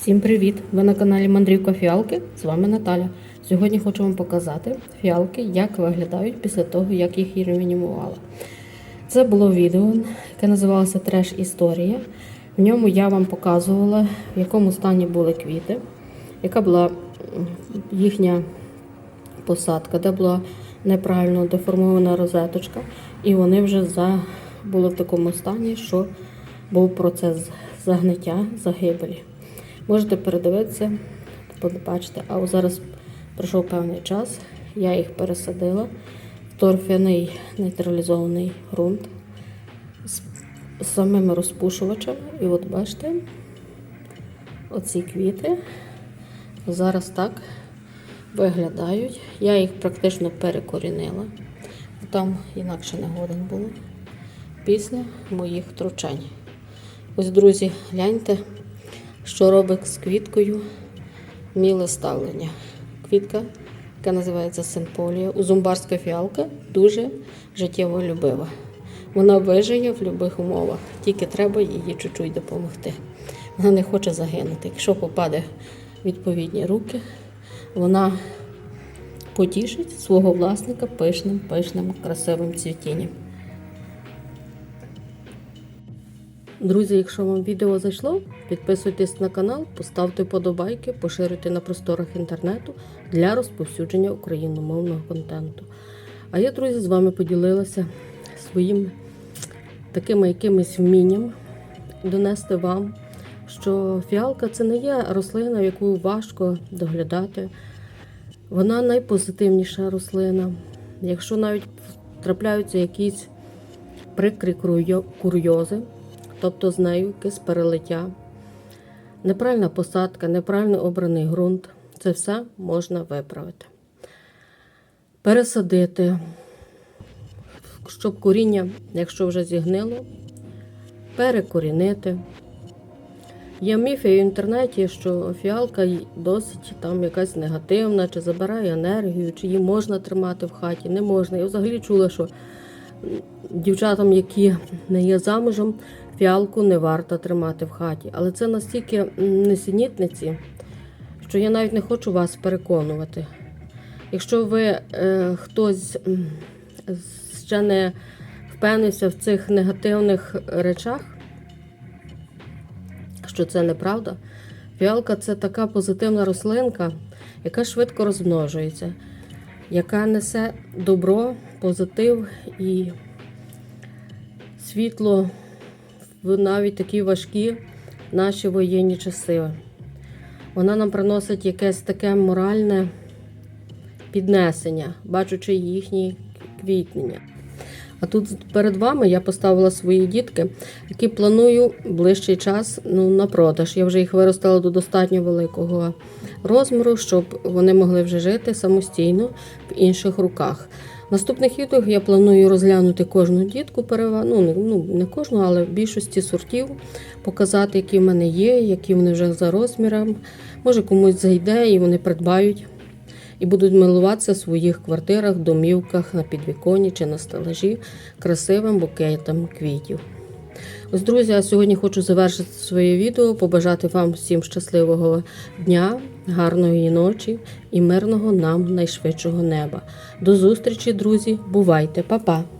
Всім привіт! Ви на каналі Мандрівка Фіалки. З вами Наталя. Сьогодні хочу вам показати фіалки, як виглядають після того, як їх реанімувала. Це було відео, яке називалося Треш Історія. В ньому я вам показувала, в якому стані були квіти, яка була їхня посадка, де була неправильно деформована розеточка, і вони вже за... були в такому стані, що був процес загниття, загибелі. Можете передивитися, побачите. А зараз пройшов певний час, я їх пересадила в торфяний нейтралізований ґрунт з самими розпушувачами. І от бачите, оці квіти зараз так виглядають. Я їх практично перекорінила. Там інакше не годен було після моїх втручань. Ось, друзі, гляньте, що робить з квіткою міле ставлення. Квітка, яка називається симполія, узумбарська фіалка, дуже життєво любива. Вона вижиє в будь-яких умовах, тільки треба їй чуть-чуть допомогти. Вона не хоче загинути. Якщо попаде в відповідні руки, вона потішить свого власника пишним, пишним, красивим цвітінням. Друзі, якщо вам відео зайшло, підписуйтесь на канал, поставте подобайки, поширюйте на просторах інтернету для розповсюдження україномовного контенту. А я, друзі, з вами поділилася своїм таким якимось вмінням донести вам, що фіалка це не є рослина, яку важко доглядати. Вона найпозитивніша рослина. Якщо навіть трапляються якісь прикрі курйози, тобто з нею якесь перелиття, неправильна посадка, неправильно обраний ґрунт, це все можна виправити. Пересадити, щоб коріння, якщо вже зігнило, перекорінити. Є міфи в інтернеті, що фіалка досить там якась негативна, чи забирає енергію, чи її можна тримати в хаті, не можна. Я взагалі чула, що дівчатам, які не є замужем, фіалку не варто тримати в хаті. Але це настільки несенітниці, що я навіть не хочу вас переконувати. Якщо ви е, хтось ще не впевнився в цих негативних речах, що це неправда. Фіалка це така позитивна рослинка, яка швидко розмножується, яка несе добро, позитив і світло в навіть такі важкі наші воєнні часи. Вона нам приносить якесь таке моральне піднесення, бачучи їхні квітнення. А тут перед вами я поставила свої дітки, які планую ближчий час ну, на продаж. Я вже їх виростила до достатньо великого розміру, щоб вони могли вже жити самостійно в інших руках. Наступних відео я планую розглянути кожну дітку, ну, не, ну, не кожну, але в більшості сортів, показати, які в мене є, які вони вже за розміром. Може комусь зайде і вони придбають і будуть милуватися в своїх квартирах, домівках, на підвіконі чи на стелажі красивим букетом квітів. Ось, друзі, а сьогодні хочу завершити своє відео, побажати вам всім щасливого дня, гарної ночі і мирного нам найшвидшого неба. До зустрічі, друзі! Бувайте, Па-па!